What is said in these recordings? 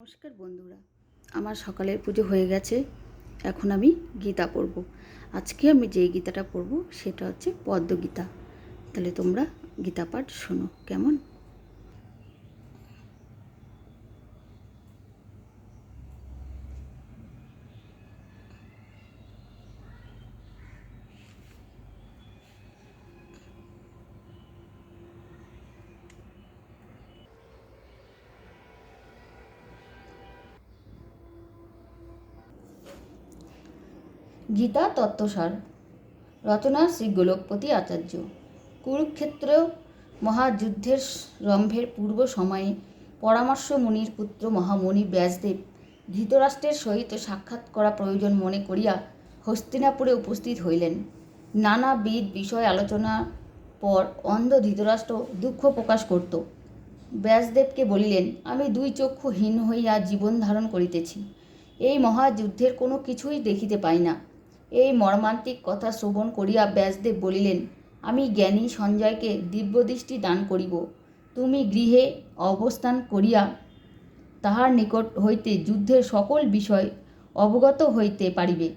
নমস্কার বন্ধুরা, আমার সকালের পুজো হয়ে গেছে, এখন আমি গীতা পড়ব। আজকে আমি যে গীতাটা পড়ব, সেটা হচ্ছে পদ্মগীতা। তাহলে তোমরা গীতা পাঠ শোনো, কেমন? গীতা তত্ত্বসার, রচনা শ্রী গোলকপতি আচার্য। কুরুক্ষেত্র মহাযুদ্ধের রম্ভের পূর্ব সময়ে পরামর্শ মুনির পুত্র মহামণি ব্যাসদেব ধৃতরাষ্ট্রের সহিত সাক্ষাৎ করা প্রয়োজন মনে করিয়া হস্তিনাপুরে উপস্থিত হইলেন। নানাবিধ বিষয় আলোচনার পর অন্ধ ধৃতরাষ্ট্র দুঃখ প্রকাশ করত। ব্যাসদেবকে বলিলেন, আমি দুই চক্ষু হীন হইয়া জীবন ধারণ করিতেছি। এই মহাযুদ্ধের কোনো কিছুই দেখিতে পাই না। এই মর্মান্তিক কথা শ্রবণ করিয়া ব্যাসদেব বলিলেন, আমি জ্ঞানী সঞ্জয়কে দিব্যদৃষ্টি দান করিব। তুমি গৃহে অবস্থান করিয়া তাহার নিকট হইতে যুদ্ধের সকল বিষয় অবগত হইতে পারিবে।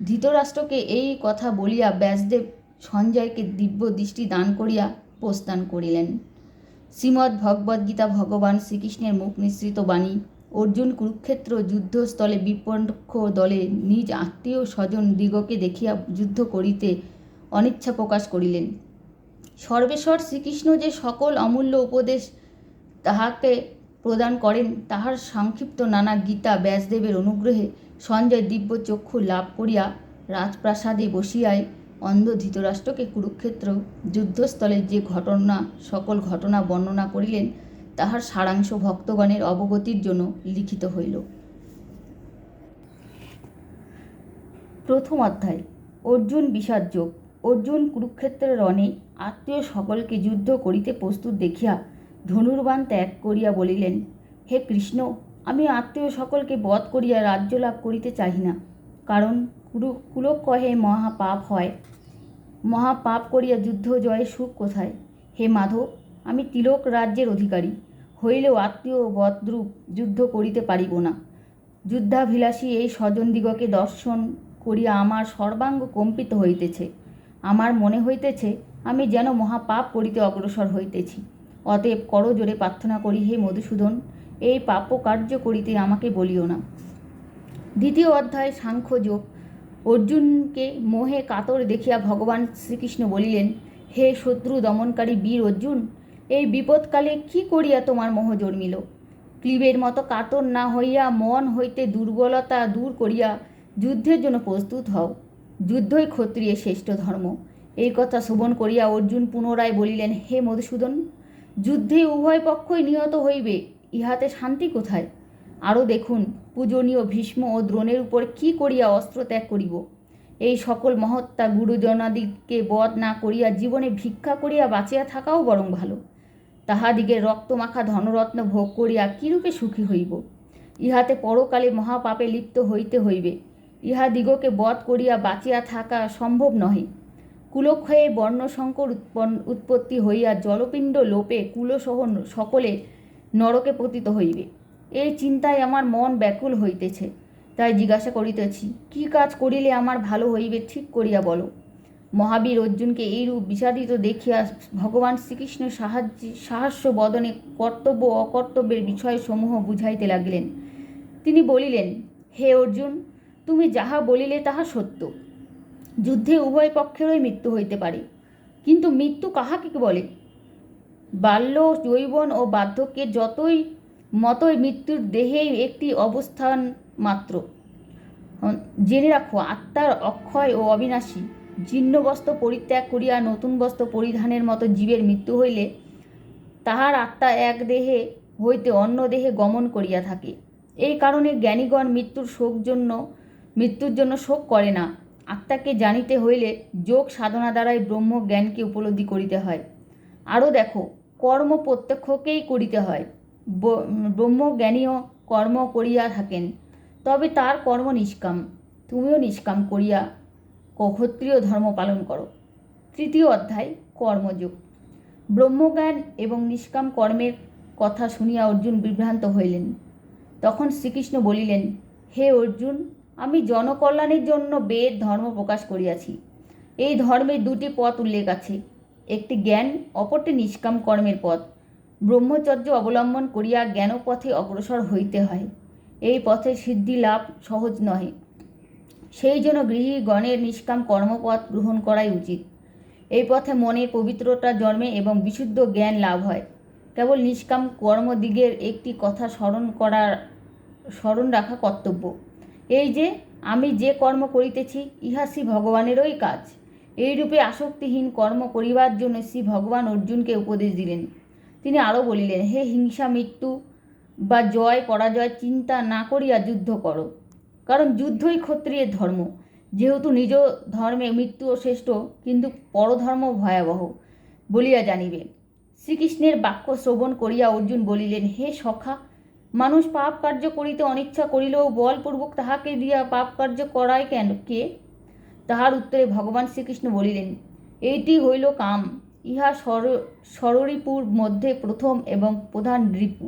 ধৃতরাষ্ট্রকে এই কথা বলিয়া ব্যাসদেব সঞ্জয়কে দিব্য দৃষ্টি দান করিয়া প্রস্থান করিলেন। শ্রীমদ্ ভগবদ্গীতা ভগবান শ্রীকৃষ্ণের মুখ নিঃসৃত বাণী অর্জুন কুরুক্ষেত্র যুদ্ধস্থলে বিপক্ষ দলে নিজ আত্মীয় স্বজন দিগকে দেখিয়া যুদ্ধ করিতে অনিচ্ছা প্রকাশ করিলেন। সর্বেশ্বর শ্রীকৃষ্ণ যে সকল অমূল্য উপদেশ তাহাকে প্রদান করেন, তাহার সংক্ষিপ্ত নানা গীতা ব্যাসদেবের অনুগ্রহে সঞ্জয় দিব্য চক্ষু লাভ করিয়া রাজপ্রাসাদে বসিয়ায় অন্ধ ধৃতরাষ্ট্রকে কুরুক্ষেত্র যুদ্ধস্থলে যে ঘটনা, সকল ঘটনা বর্ণনা করিলেন তাহার সারাংশ ভক্তগণের অবগতির জন্য লিখিত হইল। প্রথম অধ্যায়, অর্জুন বিষাদ যোগ। অর্জুন কুরুক্ষেত্রের রণে আত্মীয় সকলকে যুদ্ধ করিতে প্রস্তুত দেখিয়া ধনুর্বাণ ত্যাগ করিয়া বলিলেন, হে কৃষ্ণ, আমি আত্মীয় সকলকে বধ করিয়া রাজ্য লাভ করিতে চাহি না। কারণ কুরু কুলক কহে মহাপাপ হয়। মহাপাপ করিয়া যুদ্ধ জয়ে সুখ কোথায়? হে মাধব, আমি তিলক রাজ্যের অধিকারী। হইলেও আত্মীয় বদ্রূপ যুদ্ধ করিতে পারিব না। যুদ্ধাভিলাষী এই স্বজনদিগকে দর্শন করিয়া আমার সর্বাঙ্গ কম্পিত হইতেছে। আমার মনে হইতেছে, আমি যেন মহাপাপ করিতে অগ্রসর হইতেছি। অতএব করজোরে প্রার্থনা করি, হে মধুসূদন, এই পাপ কার্য করিতে আমাকে বলিও না। দ্বিতীয় অধ্যায় সাংখ্যযোগ অর্জুনকে মোহে কাতর দেখিয়া ভগবান শ্রীকৃষ্ণ বলিলেন, হে শত্রু দমনকারী বীর অর্জুন এই বিপদকালে কি করিয়া তোমার মোহ জন্মিল? ক্লিবের মতো কাতর না হইয়া, মন হইতে দুর্বলতা দূর করিয়া যুদ্ধের জন্য প্রস্তুত হও। যুদ্ধই ক্ষত্রিয়ের শ্রেষ্ঠ ধর্ম। এই কথা শ্রবণ করিয়া অর্জুন পুনরায় বলিলেন, হে মধুসূদন, যুদ্ধে উভয় পক্ষই নিহত হইবে, ইহাতে শান্তি কোথায়? আরও দেখুন, পূজনীয় ভীষ্ম ও দ্রোণের উপর কি করিয়া অস্ত্র ত্যাগ করিব? এই সকল মহত্তা গুরুজনাদিকে বধ না করিয়া জীবনে ভিক্ষা করিয়া বাঁচিয়া থাকাও বরং ভালো। তাহাদিগের রক্তমাখা ধনরত্ন ভোগ করিয়া কিরূপে সুখী হইব? ইহাতে পরকালে মহাপাপে লিপ্ত হইতে হইবে। ইহাদিগকে বধ করিয়া বাঁচিয়া থাকা সম্ভব নহে। কুলক্ষয়ে উৎপন্ন উৎপত্তি হইয়া জলপিণ্ড লোপে কুলসহ সকলে নরকে পতিত হইবে। এই চিন্তায় আমার মন ব্যাকুল হইতেছে। তাই জিজ্ঞাসা করিতেছি, কি কাজ করিলে আমার ভালো হইবে? ঠিক করিয়া বলো। মহাবীর অর্জুনকে এইরূপ বিষাদিত দেখিয়া ভগবান শ্রীকৃষ্ণ সাহায্য সাহস্য বদনে কর্তব্য অকর্তব্যের বিষয়সমূহ বুঝাইতে লাগিলেন। তিনি বলিলেন, হে অর্জুন, তুমি যাহা বলিলে তাহা সত্য। যুদ্ধে উভয় পক্ষেরই মৃত্যু হইতে পারে। কিন্তু মৃত্যু কাহাকে বলে? বাল্য, যৌবন ও বার্ধক্যের যতই মতোই মৃত্যুর দেহেই একটি অবস্থান মাত্র। জেনে রাখো, আত্মার অক্ষয় ও অবিনাশী। জীর্ণ বস্ত্র পরিত্যাগ করিয়া নতুন বস্ত্র পরিধানের মতো জীবের মৃত্যু হইলে তাহার আত্মা এক দেহে হইতে অন্য দেহে গমন করিয়া থাকে। এই কারণে জ্ঞানীগণ মৃত্যুর শোক জন্য, মৃত্যুর জন্য শোক করে না। আত্মাকে জানিতে হইলে যোগ সাধনা দ্বারাই ব্রহ্ম জ্ঞানকে উপলব্ধি করিতে হয়। আরও দেখো, কর্ম প্রত্যক্ষকেই করিতে হয়। ব্রহ্মজ্ঞানীও কর্ম করিয়া থাকেন। তবে তার কর্ম নিষ্কাম, তুমিও নিষ্কাম করিয়া ক্ষত্রিয় ধর্ম পালন করো। তৃতীয় অধ্যায়, কর্মযোগ। ব্রহ্মজ্ঞান এবং নিষ্কাম কর্মের কথা শুনিয়া অর্জুন বিভ্রান্ত হইলেন। তখন শ্রীকৃষ্ণ বলিলেন, হে অর্জুন, আমি জনকল্যাণের জন্য বেদ ধর্ম প্রকাশ করিয়াছি। এই ধর্মের দুটি পথ উল্লেখ আছে। একটি জ্ঞান, অপরটি নিষ্কাম কর্মের পথ। ব্রহ্মচর্য অবলম্বন করিয়া জ্ঞানপথে অগ্রসর হইতে হয়। এই পথে সিদ্ধি লাভ সহজ নহে। সেই জন্য গৃহী গণের নিষ্কাম কর্মপথ গ্রহণ করাই উচিত। এই পথে মনের পবিত্রতা জন্মে এবং বিশুদ্ধ জ্ঞান লাভ হয়। কেবল নিষ্কাম কর্মদিগের একটি কথা স্মরণ করার, স্মরণ রাখা কর্তব্য। এই যে, আমি যে কর্ম করিতেছি, ইহা শ্রী ভগবানেরই কাজ। এইরূপে আসক্তিহীন কর্ম করিবার জন্য শ্রী ভগবান অর্জুনকে উপদেশ দিলেন। তিনি আরও বলিলেন, হে হিংসা মৃত্যু বা জয়, পরাজয় চিন্তা না করিয়া যুদ্ধ করো। কারণ যুদ্ধই ক্ষত্রিয়ের ধর্ম। যেহেতু নিজ ধর্মে মৃত্যুও শ্রেষ্ঠ, কিন্তু পরধর্ম ভয়াবহ বলিয়া জানিবে। শ্রীকৃষ্ণের বাক্য শ্রবণ করিয়া অর্জুন বলিলেন, হে সখা, মানুষ পাপ কার্য করিতে অনিচ্ছা করিলেও বলপূর্বক তাহাকে দিয়া পাপ কার্য করায় কেন? কে? তাহার উত্তরে ভগবান শ্রীকৃষ্ণ বলিলেন, এইটি হইল কাম। ইহা সর সররিপুর মধ্যে প্রথম এবং প্রধান রিপু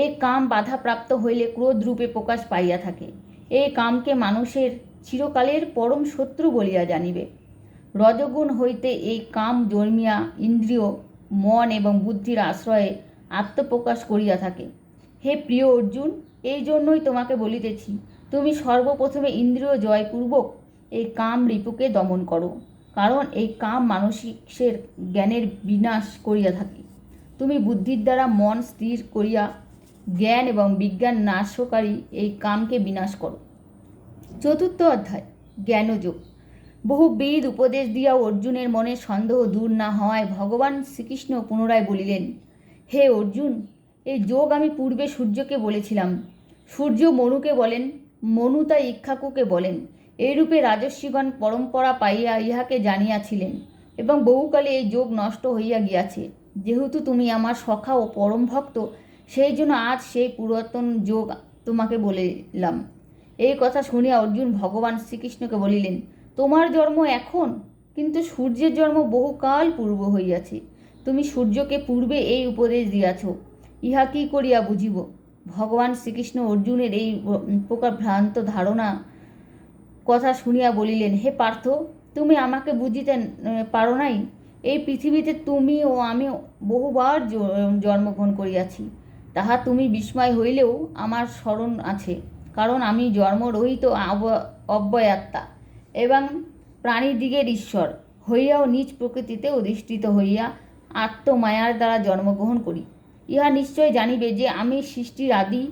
এই কাম বাধাপ্রাপ্ত হইলে ক্রোধ রূপে প্রকাশ পাইয়া থাকে। এই কামকে মানুষের চিরকালের পরম শত্রু বলিয়া জানিবে। রজগুণ হইতে এই কাম জন্মিয়া ইন্দ্রিয়, মন এবং বুদ্ধির আশ্রয়ে আত্মপ্রকাশ করিয়া থাকে। হে প্রিয় অর্জুন, এই জন্যই তোমাকে বলিতেছি, তুমি সর্বপ্রথমে ইন্দ্রিয় জয়পূর্বক এই কাম রিপুকে দমন করো, কারণ এই কাম মানসিকের জ্ঞানের বিনাশ করিয়া থাকে। তুমি বুদ্ধির দ্বারা মন স্থির করিয়া জ্ঞান এবং বিজ্ঞান নাশকারী এই কামকে বিনাশ করো। চতুর্থ অধ্যায়, জ্ঞানযোগ। বহু বেদ উপদেশ দিয়া অর্জুনের মনে সন্দেহ দূর না হওয়ায় ভগবান শ্রীকৃষ্ণ পুনরায় বলিলেন, হে অর্জুন, এই যোগ আমি পূর্বে সূর্যকে বলেছিলাম। সূর্য মনুকে বলেন, মনু তা ইক্ষাকুকে বলেন। এইরূপে রাজস্বীগণ পরম্পরা পাইয়া ইহাকে জানিয়াছিলেন এবং বহুকালে এই যোগ নষ্ট হইয়া গিয়াছে। যেহেতু তুমি আমার সখা ও পরম ভক্ত সেই জন্য আজ সেই পুরাতন যোগ তোমাকে বলিলাম। এই কথা শুনিয়া অর্জুন ভগবান শ্রীকৃষ্ণকে বলিলেন, তোমার জন্ম এখন? কিন্তু সূর্যের জন্ম বহুকাল পূর্ব হইয়াছে। তুমি সূর্যকে পূর্বে এই উপদেশ দিয়াছ। ইহা কি করিয়া বুঝিব? ভগবান শ্রীকৃষ্ণ অর্জুনের এই প্রকার ভ্রান্ত ধারণা কথা শুনিয়া বলিলেন, হে পার্থ, তুমি আমাকে বুঝিতে পারো নাই? এই পৃথিবীতে তুমি ও আমি বহুবার জন্মগ্রহণ করিয়াছি। তাহা তুমি বিস্ময় হইলেও আমার স্মরণ আছে, কারণ আমি জন্মরহিত অব্যয়াত্মা এবং প্রাণীদিগের ঈশ্বর হইয়াও নিজ প্রকৃতিতে অধিষ্ঠিত হইয়া আত্মমায়ার দ্বারা জন্মগ্রহণ করি। ইহা নিশ্চয় জানিবে যে আমি সৃষ্টির আদি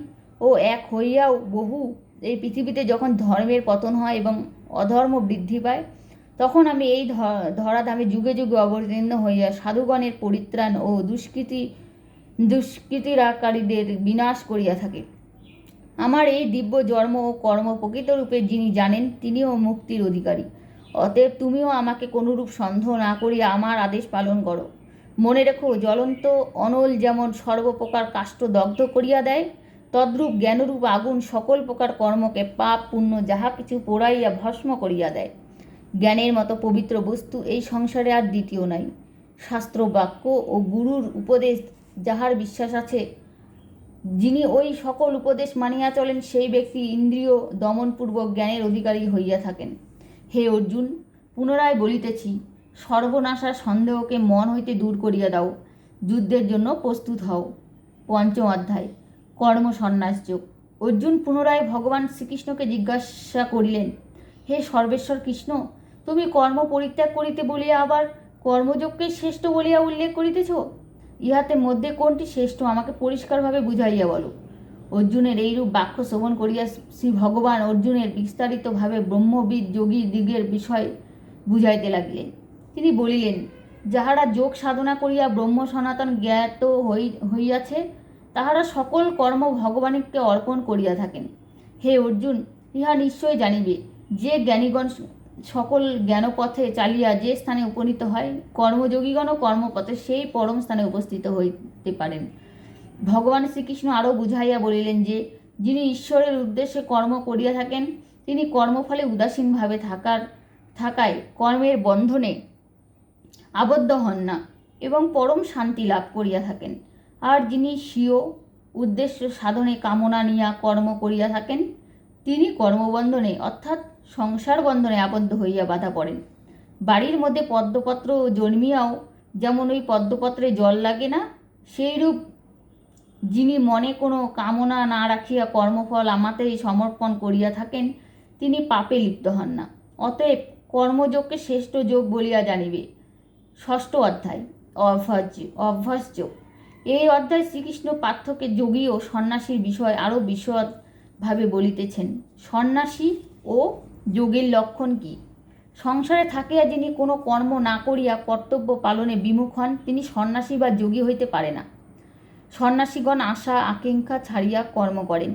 ও এক হইয়াও বহু এই পৃথিবীতে যখন ধর্মের পতন হয় এবং অধর্ম বৃদ্ধি পায়, তখন আমি এই ধরাধামে যুগে যুগে অবতীর্ণ হইয়া সাধুগণের পরিত্রাণ ও দুষ্কৃতি দুষ্কৃতিরাকারীদের বিনাশ করিয়া থাকে। আমার এই দিব্য জন্ম ও কর্ম প্রকৃতরূপে যিনি জানেন, তিনিও মুক্তির অধিকারী। অতএব তুমিও আমাকে কোনরূপ সন্দেহ না করিয়া আমার আদেশ পালন করো। মনে রেখো, জ্বলন্ত অনল যেমন সর্বপ্রকার কাষ্ঠ দগ্ধ করিয়া দেয়, তদ্রূপ জ্ঞানরূপ আগুন সকল প্রকার কর্মকে পাপ, পুণ্য যাহা কিছু পোড়াইয়া ভস্ম করিয়া দেয়। জ্ঞানের মতো পবিত্র বস্তু এই সংসারে আর দ্বিতীয় নাই। শাস্ত্র বাক্য ও গুরুর উপদেশ যাহার বিশ্বাস আছে, যিনি ওই সকল উপদেশ মানিয়া চলেন, সেই ব্যক্তি ইন্দ্রিয় দমনপূর্বক জ্ঞানের অধিকারী হইয়া থাকেন। হে অর্জুন, পুনরায় বলিতেছি, সর্বনাশার সন্দেহকে মন হইতে দূর করিয়া দাও, যুদ্ধের জন্য প্রস্তুত হও। পঞ্চম অধ্যায়, কর্ম সন্ন্যাস যোগ। অর্জুন পুনরায় ভগবান শ্রীকৃষ্ণকে জিজ্ঞাসা করিলেন, হে সর্বেশ্বর কৃষ্ণ, তুমি কর্ম পরিত্যাগ করিতে বলিয়া আবার কর্মযোগকে শ্রেষ্ঠ বলিয়া উল্লেখ করিতেছ? ইহাতে মধ্যে কোনটি শ্রেষ্ঠ আমাকে পরিষ্কারভাবে বুঝাইয়া বলো। অর্জুনের এইরূপ বাক্য শ্রবণ করিয়া শ্রী ভগবান অর্জুনের বিস্তারিতভাবে ব্রহ্মবিদ যোগী দিগের বিষয় বুঝাইতে লাগিলেন। তিনি বলিলেন, যাহারা যোগ সাধনা করিয়া ব্রহ্ম সনাতন জ্ঞাত হইয়াছে, তাহারা সকল কর্ম ভগবানকে অর্পণ করিয়া থাকেন। হে অর্জুন, ইহা নিশ্চয় জানিবে, যে জ্ঞানীগণ সকল জ্ঞানপথে চালিয়া যে স্থানে উপনীত হয়, কর্মযোগীগণও কর্মপথে সেই পরম স্থানে উপস্থিত হইতে পারেন। ভগবান শ্রীকৃষ্ণ আরও বুঝাইয়া বলিলেন যে, যিনি ঈশ্বরের উদ্দেশ্যে কর্ম করিয়া থাকেন, তিনি কর্মফলে উদাসীনভাবে থাকার, থাকায় কর্মের বন্ধনে আবদ্ধ হন না এবং পরম শান্তি লাভ করিয়া থাকেন। আর যিনি স্বীয় উদ্দেশ্য সাধনে কামনা নিয়া কর্ম করিয়া থাকেন তিনি কর্মবন্ধনে, অর্থাৎ সংসার বন্ধনে আবদ্ধ হইয়া বাধা পড়েন। বাড়ির মধ্যে পদ্মপত্র জন্মিয়াও যেমন ওই পদ্মপত্রে জল লাগে না, সেইরূপ যিনি মনে কোনো কামনা না রাখিয়া কর্মফল আমাতেই সমর্পণ করিয়া থাকেন, তিনি পাপে লিপ্ত হন না। অতএব কর্মযোগকে শ্রেষ্ঠ যোগ বলিয়া জানিবে। ষষ্ঠ অধ্যায় অভ্যাস অভ্যাস যোগ। এই অধ্যায় শ্রীকৃষ্ণ পার্থক্যের যোগী ও সন্ন্যাসীর বিষয় আরও বিশদভাবে বলিতেছেন, সন্ন্যাসী ও যোগের লক্ষণ কি? সংসারে থাকিয়া যিনি কোনো কর্ম না করিয়া কর্তব্য পালনে বিমুখ হন, তিনি সন্ন্যাসী বা যোগী হইতে পারে না। সন্ন্যাসীগণ আশা, আকাঙ্ক্ষা ছাড়িয়া কর্ম করেন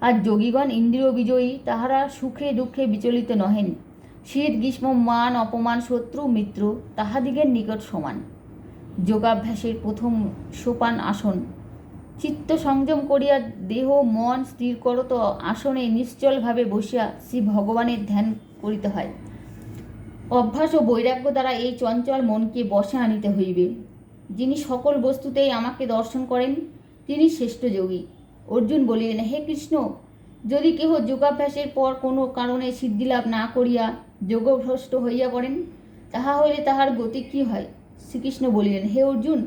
আর যোগীগণ ইন্দ্রিয় বিজয়ী, তাহারা সুখে দুঃখে বিচলিত নহেন। শীত, গ্রীষ্ম, মান, অপমান, শত্রু, মিত্র, তাহাদিগের নিকট সমান। যোগাভ্যাসের প্রথম সোপান আসন চিত্ত সংযম করিয়া দেহ, মন স্থির করত আসনে নিশ্চলভাবে বসিয়া শ্রী ভগবানের ধ্যান করিতে হয়। অভ্যাস ও বৈরাগ্য দ্বারা এই চঞ্চল মনকে বশে আনিতে হইবে। যিনি সকল বস্তুতেই আমাকে দর্শন করেন, তিনি শ্রেষ্ঠ যোগী। অর্জুন বলিলেন, হে কৃষ্ণ, যদি কেহ যোগাভ্যাসের পর কোনো কারণে সিদ্ধিলাভ না করিয়া যোগভ্রষ্ট হইয়া পড়েন, তাহা হইলে তাহার গতি কি হয়? শ্রীকৃষ্ণ বলিলেন, হে অর্জুন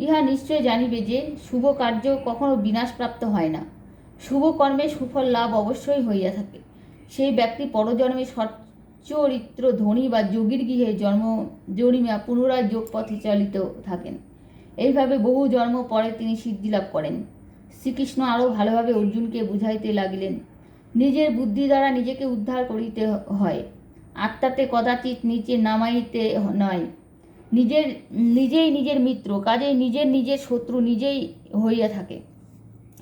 ইহা নিশ্চয় জানিবে যে, শুভ কার্য কখনো বিনাশপ্রাপ্ত হয় না। শুভ কর্মে সুফল লাভ অবশ্যই হইয়া থাকে। সেই ব্যক্তি পরজন্মে সচ্চরিত্র ধনী বা যোগীর গৃহে জন্ম জরিমা পুনরায় যোগ পথে চালিত থাকেন। এইভাবে বহু জন্ম পরে তিনি সিদ্ধি লাভ করেন। শ্রীকৃষ্ণ আরও ভালোভাবে অর্জুনকে বুঝাইতে লাগিলেন, নিজের বুদ্ধি দ্বারা নিজেকে উদ্ধার করিতে হয়। আত্মাতে কদাচিৎ নিচে নামাইতে নয়। নিজের, নিজেই নিজের মিত্র, কাজেই নিজের নিজের শত্রু, নিজেই হইয়া থাকে।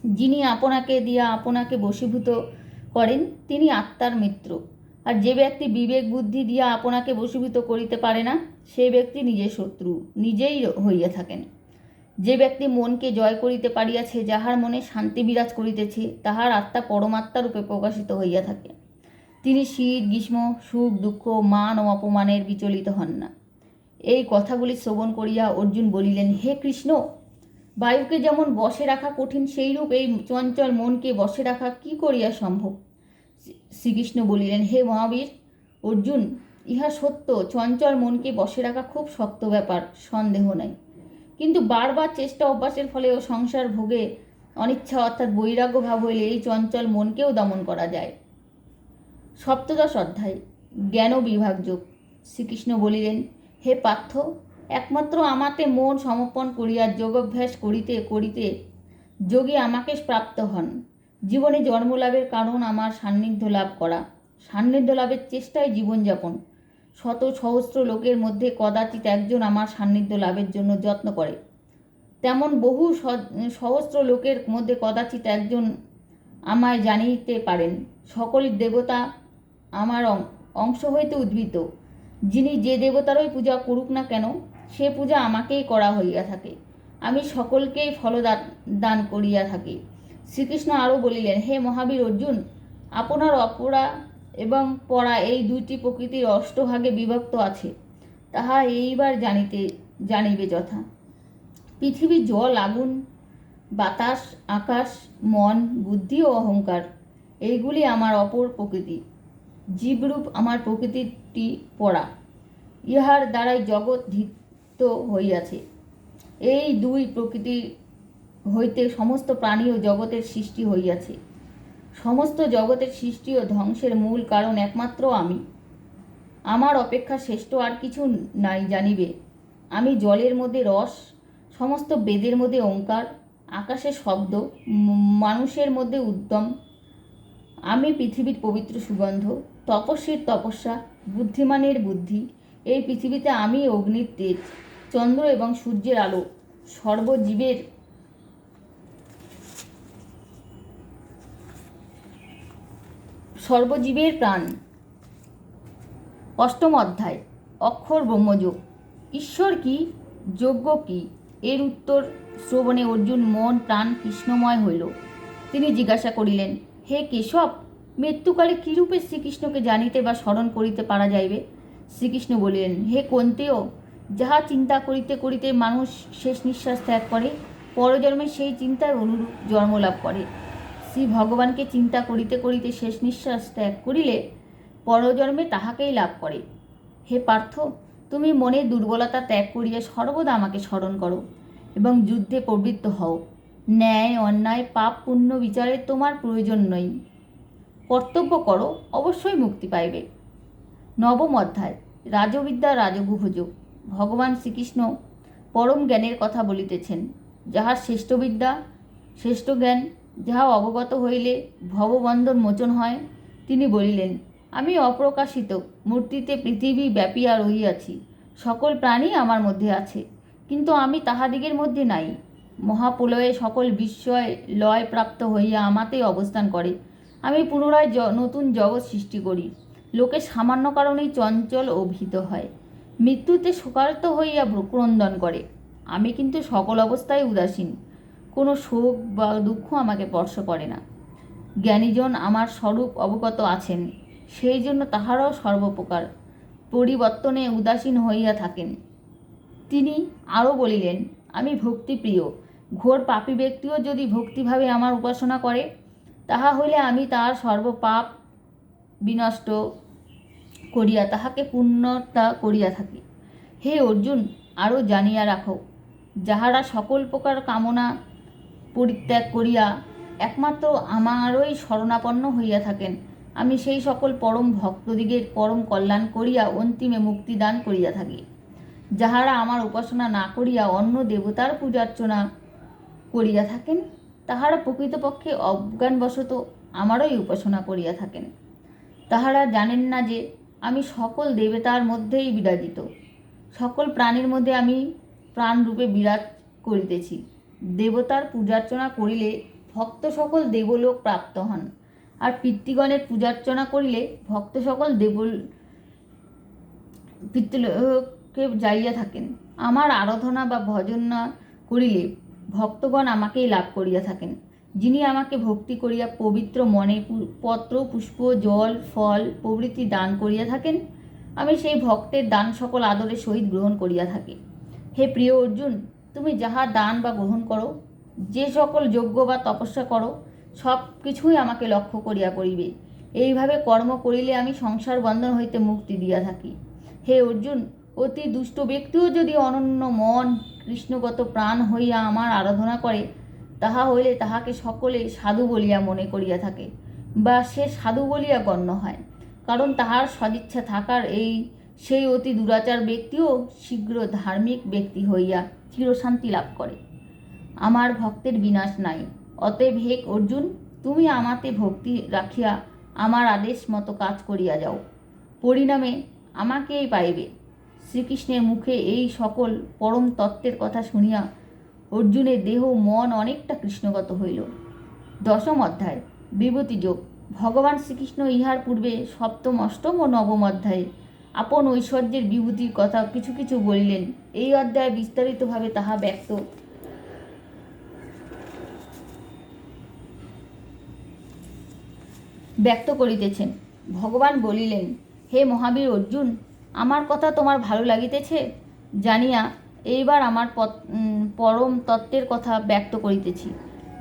যিনি আপনাকে দিয়া আপনাকে বশীভূত করেন, তিনি আত্মার মিত্র। আর যে ব্যক্তি বিবেক বুদ্ধি দিয়া আপনাকে বশীভূত করিতে পারে না, সে ব্যক্তি নিজের শত্রু, নিজেই হইয়া থাকেন। যে ব্যক্তি মনকে জয় করিতে পারিয়াছে, যাহার মনে শান্তি বিরাজ করিতেছে, তাহার আত্মা পরমাত্মা রূপে প্রকাশিত হইয়া থাকে। তিনি শীত, গ্রীষ্ম, সুখ, দুঃখ, মান ও অপমানের বিচলিত হন না। এই কথাগুলি শ্রবণ করিয়া অর্জুন বলিলেন, হে কৃষ্ণ, বায়ুকে যেমন বশে রাখা কঠিন, সেইরূপ এই চঞ্চল মনকে বশে রাখা কি করিয়া সম্ভব? শ্রীকৃষ্ণ বলিলেন, হে মহাবীর, অর্জুন, ইহা সত্য, চঞ্চল মনকে বসে রাখা খুব শক্ত ব্যাপার, সন্দেহ নাই। কিন্তু বারবার চেষ্টা অভ্যাসের ফলে ও সংসার ভোগে অনিচ্ছা, অর্থাৎ বৈরাগ্য ভাব হইলে এই চঞ্চল মনকেও দমন করা যায়। সপ্তদশ অধ্যায়, জ্ঞান বিভাগ যোগ শ্রীকৃষ্ণ বলিলেন হে পার্থ, একমাত্র আমাতে মন সমর্পণ করিয়া যোগাভ্যাস করিতে করিতে যোগী আমাকে প্রাপ্ত হন। জীবনে জন্মলাভের কারণ আমার সান্নিধ্য লাভ করা। সান্নিধ্য লাভের চেষ্টায় জীবনযাপন। শত সহস্র লোকের মধ্যে কদাচিৎ একজন আমার সান্নিধ্য লাভের জন্য যত্ন করে। তেমন বহু সহস্র লোকের মধ্যে কদাচিৎ একজন আমায় জানিতে পারেন। সকল দেবতা আমার অংশ হইতে উদ্ভূত। যিনি যে দেবতারই পূজা করুক না কেন, সে পূজা আমাকেই করা হইয়া থাকে। আমি সকলকেই ফলদান, দান করিয়া থাকি। শ্রীকৃষ্ণ আরও বলিলেন, হে মহাবীর অর্জুন, আপনার অপরা এবং পড়া এই দুইটি প্রকৃতির অষ্টভাগে বিভক্ত আছে। তাহা এইবার জানিতে, জানিবে যথা। পৃথিবী জল, আগুন, বাতাস, আকাশ, মন, বুদ্ধি ও অহংকার, এইগুলি আমার অপর প্রকৃতি। জীবরূপ আমার প্রকৃতিটি পড়া। ইহার দ্বারাই জগৎ ধিত হইয়াছে। এই দুই প্রকৃতি হইতে সমস্ত প্রাণী ও জগতের সৃষ্টি হইয়াছে। সমস্ত জগতের সৃষ্টি ও ধ্বংসের মূল কারণ একমাত্র আমি। আমার অপেক্ষা শ্রেষ্ঠ আর কিছু নাই জানিবে। আমি জলের মধ্যে রস, সমস্ত বেদের মধ্যে ওঙ্কার আকাশের শব্দ, মানুষের মধ্যে উদ্যম। আমি পৃথিবীর পবিত্র সুগন্ধ তপস্বীর তপস্যা, বুদ্ধিমানের বুদ্ধি, এই পৃথিবীতে আমি অগ্নির তেজ, চন্দ্র এবং সূর্যের আলো, সর্বজীবের সর্বজীবের প্রাণ। অষ্টম অধ্যায়, অক্ষর ব্রহ্মযোগ। ঈশ্বর কি যজ্ঞ কি? এর উত্তর শ্রবণে অর্জুন মন প্রাণ কৃষ্ণময় হইল। তিনি জিজ্ঞাসা করিলেন, হে কেশব মৃত্যুকালে কীরূপে শ্রীকৃষ্ণকে জানিতে বা স্মরণ করিতে পারা যাইবে? শ্রীকৃষ্ণ বলিলেন, হে কন্তেও, যাহা চিন্তা করিতে করিতে মানুষ শেষ নিঃশ্বাস ত্যাগ করে, পরজন্মে সেই চিন্তার অনুরূপ জন্ম লাভ করে। শ্রী ভগবানকে চিন্তা করিতে করিতে শেষ নিঃশ্বাস ত্যাগ করিলে পরজন্মে তাহাকেই লাভ করে। হে পার্থ, তুমি মনে দুর্বলতা ত্যাগ করিয়া সর্বদা আমাকে স্মরণ করো এবং যুদ্ধে প্রবৃত্ত হও। ন্যায়, অন্যায়, পাপ, পুণ্য বিচারে তোমার প্রয়োজন নেই কর্তব্য করো, অবশ্যই মুক্তি পাইবে। নবম অধ্যায়, রাজবিদ্যা রাজগুহযোগ ভগবান শ্রীকৃষ্ণ পরম জ্ঞানের কথা বলিতেছেন যাহার শ্রেষ্ঠ বিদ্যা, শ্রেষ্ঠ জ্ঞান, যাহা অবগত হইলে ভববন্ধন মোচন হয়, তিনি বলিলেন, আমি অপ্রকাশিত, মূর্তিতে পৃথিবী ব্যাপিয়া রহিয়াছি, সকল প্রাণী আমার মধ্যে আছে, কিন্তু আমি তাহাদিগের মধ্যে নাই। মহাপ্রলয়ে সকল বিস্ময়, লয় প্রাপ্ত হইয়া আমাতেই অবস্থান করে আমি পুনরায় নতুন জগৎ সৃষ্টি করি। লোকে সামান্য কারণেই চঞ্চল ও ভীত হয়। মৃত্যুতে শোকার্ত হইয়া ক্রন্দন করে। আমি কিন্তু সকল অবস্থায় উদাসীন। কোনো শোক বা দুঃখ আমাকে স্পর্শ করে না। জ্ঞানীজন আমার স্বরূপ অবগত আছেন। সেই জন্য তাহারাও সর্বপ্রকার পরিবর্তনে উদাসীন হইয়া থাকেন। তিনি আরও বলিলেন, আমি ভক্তিপ্রিয়। ঘোর পাপী ব্যক্তিও যদি ভক্তিভাবে আমার উপাসনা করে তাহা হইলে আমি তাহার সর্বপাপ বিনষ্ট করিয়া তাহাকে পূর্ণতা করিয়া থাকি। হে অর্জুন আরও জানিয়া রাখো, যাহারা সকল প্রকার কামনা পরিত্যাগ করিয়া একমাত্র আমারই শরণাপন্ন হইয়া থাকেন, আমি সেই সকল পরম ভক্তদিগের পরম কল্যাণ করিয়া অন্তিমে মুক্তি দান করিয়া থাকি। যাহারা আমার উপাসনা না করিয়া অন্য দেবতার পূজার্চনা করিয়া থাকেন তাহারা প্রকৃতপক্ষে অজ্ঞানবশত আমারই উপাসনা করিয়া থাকেন। তাহারা জানেন না যে আমি সকল দেবতার মধ্যেই বিরাজিত। সকল প্রাণীর মধ্যে আমি প্রাণরূপে বিরাজ করিতেছি। দেবতার পূজার্চনা করিলে ভক্ত সকল দেবলোক প্রাপ্ত হন, আর পিতৃগণের পূজার্চনা করিলে ভক্ত সকল দেব পিতৃলোকে যাইয়া থাকেন। আমার আরাধনা বা ভজনা করিলে ভক্তগণ আমাকেই লাভ করিয়া থাকেন। যিনি আমাকে ভক্তি করিয়া পবিত্র মনে পত্র, পুষ্প, জল, ফল, প্রভৃতি দান করিয়া থাকেন, আমি সেই ভক্তের দান সকল আদরের সহিত গ্রহণ করিয়া থাকি। হে প্রিয় অর্জুন, তুমি যাহা দান বা গ্রহণ করো, যে সকল যজ্ঞ বা তপস্যা করো, সব কিছুই আমাকে লক্ষ্য করিয়া করিবে। এইভাবে কর্ম করিলে আমি সংসার বন্ধন হইতে মুক্তি দিয়া থাকি। হে অর্জুন, অতি দুষ্ট ব্যক্তিও যদি অনন্য মন কৃষ্ণগত প্রাণ হইয়া আমার আরাধনা করে, তাহা হইলে তাহাকে সকলে সাধু বলিয়া মনে করিয়া থাকে। বা সে সাধু বলিয়া গণ্য হয়, কারণ তাহার সদিচ্ছা থাকার এই সেই অতি দুরাচার ব্যক্তিও শীঘ্র ধার্মিক ব্যক্তি হইয়া চিরশান্তি লাভ করে। আমার ভক্তের বিনাশ নাই। অতএব হেক অর্জুন, তুমি আমাতে ভক্তি রাখিয়া আমার আদেশ মতো কাজ করিয়া যাও। পরিণামে আমাকেই পাইবে। শ্রীকৃষ্ণের মুখে এই সকল পরম তত্ত্বের কথা শুনিয়া অর্জুনের দেহ, মন অনেকটা কৃষ্ণগত হইল। দশম অধ্যায়, বিভূতি যোগ। ভগবান শ্রীকৃষ্ণ ইহার পূর্বে সপ্তম, অষ্টম ও নবম অধ্যায়ে আপন ঐশ্বর্যের বিভূতির কথা কিছু কিছু বলিলেন। এই অধ্যায়ে বিস্তারিতভাবে তাহা ব্যক্ত। ব্যক্ত করিতেছেন। ভগবান বলিলেন, হে মহাবীর অর্জুন আমার কথা তোমার ভালো লাগিতেছে? জানিয়া এইবার আমার পরম তত্ত্বের কথা ব্যক্ত করিতেছি।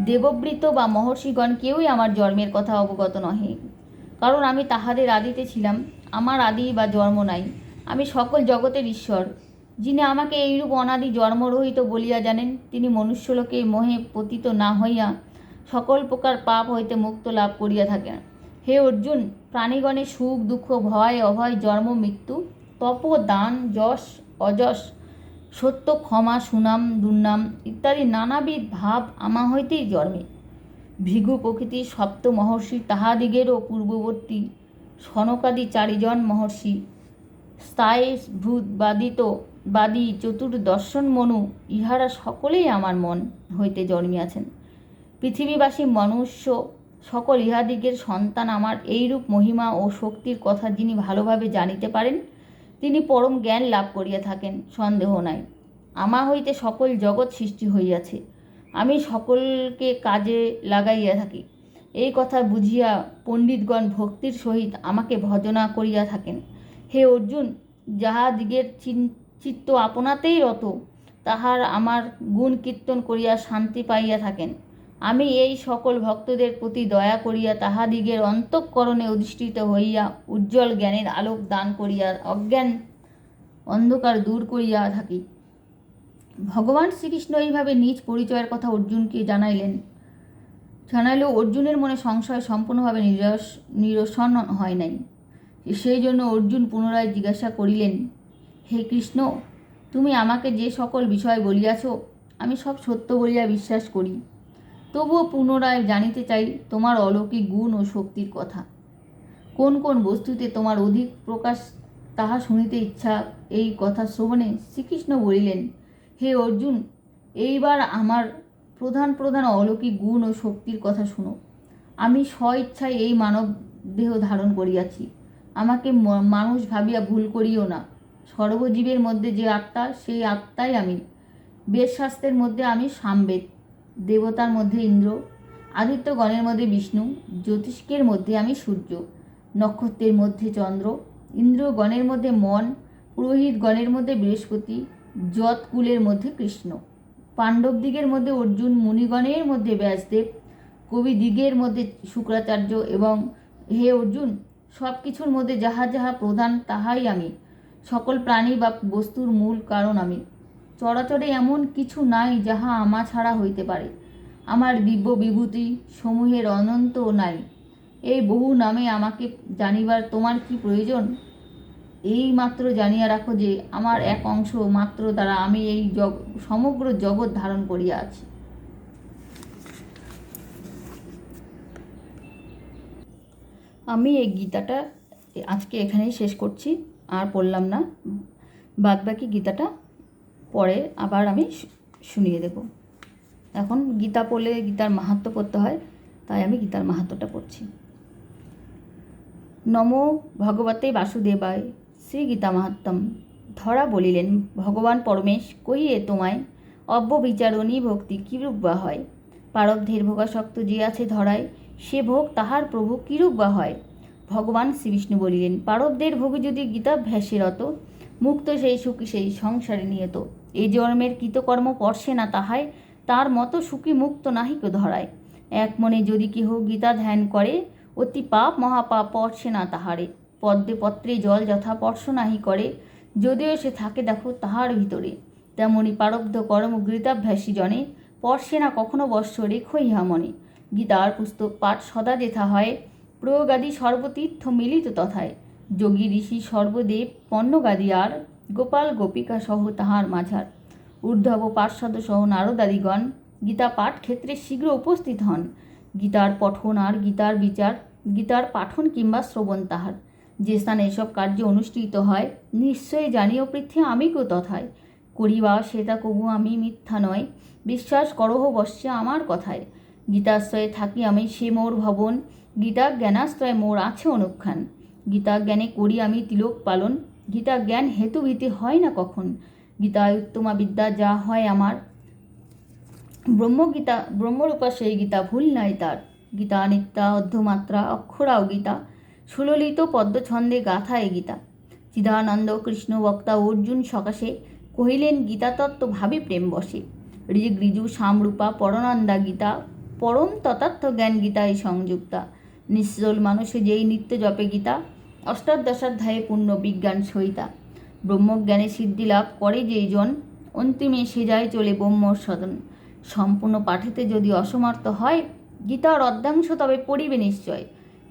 দেববৃত বা মহর্ষিগণ কেউই আমার জন্মের কথা অবগত নহে। কারণ আমি তাহাদের আদিতে ছিলাম, আমার আদি বা জন্ম নাই। আমি সকল জগতের ঈশ্বর। যিনি আমাকে এইরূপ অনাদি জন্মরহিত বলিয়া জানেন, তিনি মনুষ্যলোকে মোহে পতিত না হইয়া সকল প্রকার পাপ হইতে মুক্ত লাভ করিয়া থাকেন। হে অর্জুন, প্রাণীগণের সুখ, দুঃখ, ভয়, অভয়, জন্ম, মৃত্যু তপ দান যশ, অযশ, সত্য, ক্ষমা, সুনাম, দুর্নাম ইত্যাদি নানাবিধ ভাব আমা হইতেই জন্মে। ভৃগু প্রকৃতির সপ্ত মহর্ষি তাহাদিগেরও পূর্ববর্তী সনকাদি চারিজন মহর্ষি স্থায়ী ভূত, বাদিত, বাদী চতুর্দর্শন মনু ইহারা সকলেই আমার মন হইতে জন্মিয়াছেন। পৃথিবীবাসী মনুষ্য সকল ইহাদিগের সন্তান আমার এইরূপ মহিমা ও শক্তির কথা যিনি ভালোভাবে জানিতে পারেন তিনি পরম জ্ঞান লাভ করিয়া থাকেন, সন্দেহ নাই। আমা হইতে সকল জগৎ সৃষ্টি হইয়াছে। আমি সকলকে কাজে লাগাইয়া থাকি। এই কথা বুঝিয়া পণ্ডিতগণ ভক্তির সহিত আমাকে ভজনা করিয়া থাকেন। হে অর্জুন যাহাদিগের চিত্ত আপনাতেই রত, তাহার আমার গুণ কীর্তন করিয়া শান্তি পাইয়া থাকেন। আমি এই সকল ভক্তদের প্রতি দয়া করিয়া তাহাদিগের অন্তঃকরণে অধিষ্ঠিত হইয়া উজ্জ্বল জ্ঞানের আলোক দান করিয়া অজ্ঞান অন্ধকার দূর করিয়া থাকি। ভগবান শ্রীকৃষ্ণ এইভাবে নিজ পরিচয়ের কথা অর্জুনকে জানাইলেন। জানাইলেও অর্জুনের মনে সংশয় সম্পূর্ণভাবে নিরস, নিরসন হয় নাই। সেই জন্য অর্জুন পুনরায় জিজ্ঞাসা করিলেন, হে কৃষ্ণ, তুমি আমাকে যে সকল বিষয় বলিয়াছ, আমি সব সত্য বলিয়া বিশ্বাস করি। তবুও পুনরায় জানিতে চাই তোমার অলৌকিক গুণ ও শক্তির কথা। কোন কোন বস্তুতে তোমার অধিক প্রকাশ, তাহা শুনিতে ইচ্ছা, এই কথা শ্রবণে শ্রীকৃষ্ণ বলিলেন, হে অর্জুন, এইবার আমার প্রধান প্রধান অলৌকিক গুণ ও শক্তির কথা শুনো। আমি স্ব ইচ্ছায় এই মানব দেহ ধারণ করিয়াছি। আমাকে মানুষ ভাবিয়া ভুল করিও না। সর্বজীবের মধ্যে যে আত্মা, সেই আত্মাই আমি। বেদশাস্ত্রের মধ্যে আমি সামবেদ। দেবতার মধ্যে ইন্দ্র আদিত্যগণের মধ্যে বিষ্ণু, জ্যোতিষ্কের মধ্যে আমি সূর্য, নক্ষত্রের মধ্যে চন্দ্র ইন্দ্রগণের মধ্যে মন পুরোহিতগণের মধ্যে বৃহস্পতি যৎকুলের মধ্যে কৃষ্ণ। পাণ্ডবদিগের মধ্যে অর্জুন মুনিগণের মধ্যে ব্যাসদেব, কবি দিগের মধ্যে শুক্রাচার্য এবং হে অর্জুন সব কিছুর মধ্যে যাহা যাহা প্রধান তাহাই আমি। সকল প্রাণী বা বস্তুর মূল কারণ আমি। চরাচরে এমন কিছু নাই যাহা আমা ছাড়া হইতে পারে। আমার দিব্য বিভূতি সমূহের অনন্ত নাই। এই বহু নামে আমাকে জানিবার তোমার কি প্রয়োজন? এই মাত্র জানিয়া রাখো যে আমার এক অংশ মাত্র দ্বারা আমি এই জগ, সমগ্র জগৎ ধারণ করিয়া আছি। আমি এই গীতাটা আজকে এখানেই শেষ করছি, আর পড়লাম না। বাদবাকি গীতাটা পরে আবার আমি শুনিয়ে দেব। এখন গীতা পড়লে গীতার মাহাত্ম্য পড়তে হয়, তাই আমি গীতার মাহাত্ম্যটা পড়ছি। নমো ভগবতে বাসুদেবায় শ্রী গীতা মাহাত্ম্যম। ধরা বলিলেন, ভগবান পরমেশ, কহিয়ে তোমায়, অব্যবিচারণী ভক্তি কিরূপ বা হয়? পারব্ধের ভোগাসক্ত যে আছে ধরায়, সে ভোগ তাহার প্রভু কিরূপ বা হয়? ভগবান শ্রীবিষ্ণু বলিলেন, পারব্ধের ভোগে যদি গীতাভ্যাসে রত মুক্ত সেই সুখী সেই সংসারে নিয়ত এই জন্মের কৃতকর্ম পর্ষে না তাহায় তার মতো সুখী মুক্ত নাহিক ধরায়। এক মনে যদি কেহ গীতা ধ্যান করে, অতি পাপ মহাপাপ পর্ষে না তাহারে। পদ্মে পত্রে জল যথা পর্শ নাহি করে, যদিও সে থাকে দেখো তাহার ভিতরে। তেমনি পারব্ধ কর্ম গীতাভ্যাসী জনে পর্ষে না কখনো বৎসরে খইহা মনে। গীতার পুস্তক পাঠ সদা যেথা হয়, প্রয়োগাদি সর্বতীর্থ মিলিত তথায়। যোগী ঋষি সর্বদেব পণ্যগাদি আর গোপাল গোপিকা সহ তাহার মাঝার। ঊর্ধ্ব পার্শ্বদ সহ নারদাদিগণ গীতা পাঠ ক্ষেত্রে শীঘ্র উপস্থিত হন। গীতার পঠন আর গীতার বিচার, গীতার পাঠন কিংবা শ্রবণ তাহার। যে স্থানে এসব কার্য অনুষ্ঠিত হয় নিশ্চয়ই জানিও পৃথ্বী আমি কো তথায়। করিবা সেটা কবু আমি মিথ্যা নয়, বিশ্বাস করহ বশ্যে আমার কথায়। গীতাশ্রয়ে থাকি আমি সে মোর ভবন, গীতা জ্ঞানাশ্রয়ে মোর আছে অনুক্ষান গীতা জ্ঞানে করি আমি তিলক পালন। গীতা জ্ঞান হেতু ভীতি হয় না কখন? গীতায় উত্তমা বিদ্যা যা হয় আমার। ব্রহ্মগীতা, ব্রহ্মরূপা সেই গীতা, ভুল নাই তার। গীতা, নিত্যা, অর্ধমাত্রা, অক্ষরাও গীতা। সুললিত পদ্মছন্দে গাথা এ গীতা। চিদানন্দ, কৃষ্ণ, বক্তা, অর্জুন সকাশে কহিলেন গীতা তত্ত্ব ভাবি প্রেম বসে। ঋগ ঋজু সামরূপা পরনন্দা গীতা, পরম তথার্থ জ্ঞান গীতায় সংযুক্তা। নিশ্চল মানুষে যেই নিত্য জপে গীতা অষ্টাদশাধ্যায়ে পূর্ণ বিজ্ঞান সহিতা। ব্রহ্মজ্ঞানে সিদ্ধি লাভ করে যেই জন, অন্তিমে সে যায় চলে ব্রহ্মর সদন। সম্পূর্ণ পাঠিতে যদি অসমর্থ হয়, গীতার অর্ধাংশ তবে পড়িবে নিশ্চয়।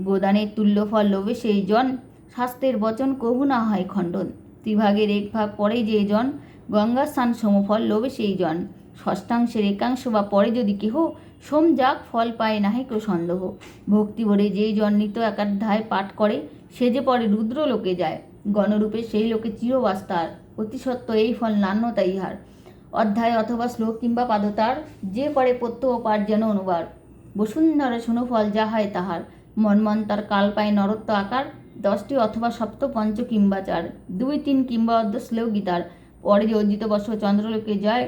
গোদানের তুল্য ফল লোভে সেই জন, শাস্ত্রের বচন কভু না হয় খণ্ডন। ত্রিভাগের এক ভাগ পরে যে জন গঙ্গা স্নান সমফল লোভে সেই জন। ষষ্ঠাংশের একাংশ বা পরে যদি কেহ সোম যাক ফল পায় নাহি কেউ সন্দেহ। ভক্তি ভরে যেই জন নিত একাধ্যায় পাঠ করে সে যে পরে রুদ্র লোকে যায়, গণরূপে সেই লোকে চিরবাস তার অতিসত্ত্ব এই ফল নান্যতা ইহার। অধ্যায় অথবা শ্লোক কিংবা পাদতার যে করে প্রত্যহ পাঠ যেন অনুবার। বসুন্ধরা শুনো ফল যা হয় তাহার মনমন্তার কাল পায় নরত্ব আকার, দশটি অথবা সপ্ত পঞ্চ কিংবা চার, দুই তিন কিংবা অর্ধ শ্লোক গীতার। পরে যে অর্জিত বর্ষ চন্দ্রলোকে যায়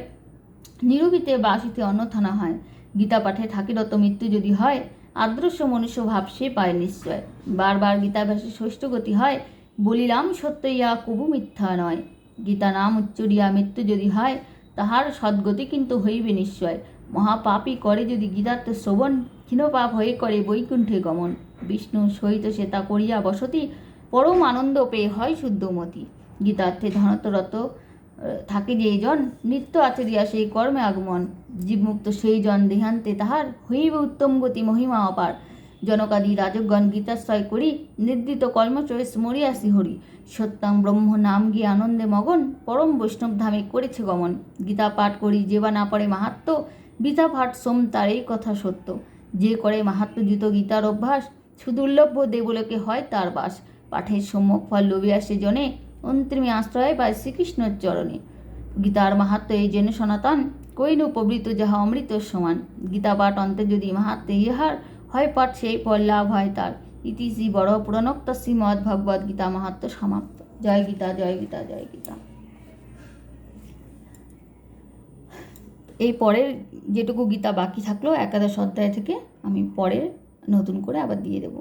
নিরুবিতে বাসিতে অন্যথা না হয়। গীতা পাঠে থাকিরত মৃত্যু যদি হয় আদর্শ মনুষ্য ভাব সে পায় নিশ্চয়। বারবার গীতাভ্যাসে ষষ্ঠ গতি হয়, বলিলাম সত্য ইয়া কবু মিথ্যা নয়। গীতা নাম উচ্চরিয়া মৃত্যু যদি হয়, তাহার সদ্গতি কিন্তু হইবে নিশ্চয়। মহাপাপী করে যদি গীতার্থ শ্রবণ, ক্ষীণপাপ হয়ে করে বৈকুণ্ঠে গমন। বিষ্ণু সহিত সে তা করিয়া বসতি, পরম আনন্দ পেয়ে হয় শুদ্ধমতি। গীতার্থে ধনতরত থাকে যেই জন, নিত্য আচরিয়া সেই কর্মে আগমন। জীবমুক্ত সেই জন দেহান্তে তাহার হইবে উত্তম গতি মহিমা অপার। জনকাদি রাজগণ গীতাশ্রয় করি, নির্দিত কর্মচয় স্মরিয়া শ্রীহরি সত্যং ব্রহ্ম নাম গিয়ে আনন্দে মগন, পরম বৈষ্ণব ধামে করেছে গমন। গীতা পাঠ করি, যে বা না পড়ে মাহাত্ম গীতা পাঠ সোম তার এই কথা সত্য। যে করে মাহাত্মযুত গীতার অভ্যাস, সুদুর্লভ্য দেবলোকে হয় তার বাস। পাঠের সম্মুখ ফল লোভিয়া সে জনে অন্তিমে আশ্রয় পায় শ্রীকৃষ্ণের চরণে। গীতার মাহাত্ম এই জন্য সনাতন, কৈন উপবৃত যাহা অমৃত সমান। গীতা পাঠ অন্তে যদি মাহাত্মে ইহার হয় পাঠ, সেই ফল লাভ হয় তার। ইতি শ্রী বড় পুরাণোক্ত শ্রীমৎ ভগবদ গীতা মাহাত্ম সমাপ্ত। জয় গীতা জয় গীতা জয় গীতা। এই পরের যেটুকু গীতা বাকি থাকল, একাদশ অধ্যায় থেকে আমি পরের নতুন করে আবার দিয়ে দেব।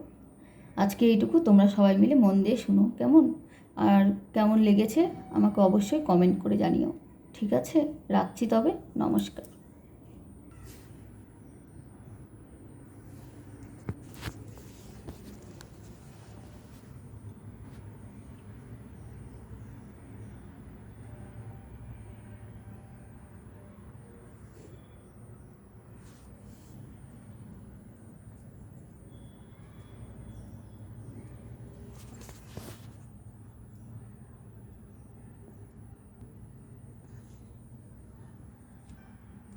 আজকে এইটুকু, তোমরা সবাই মিলে মন দিয়ে শুনো, কেমন? আর কেমন লেগেছে আমাকে অবশ্যই কমেন্ট করে জানিও। ঠিক আছে? রাখছি তবে নমস্কার।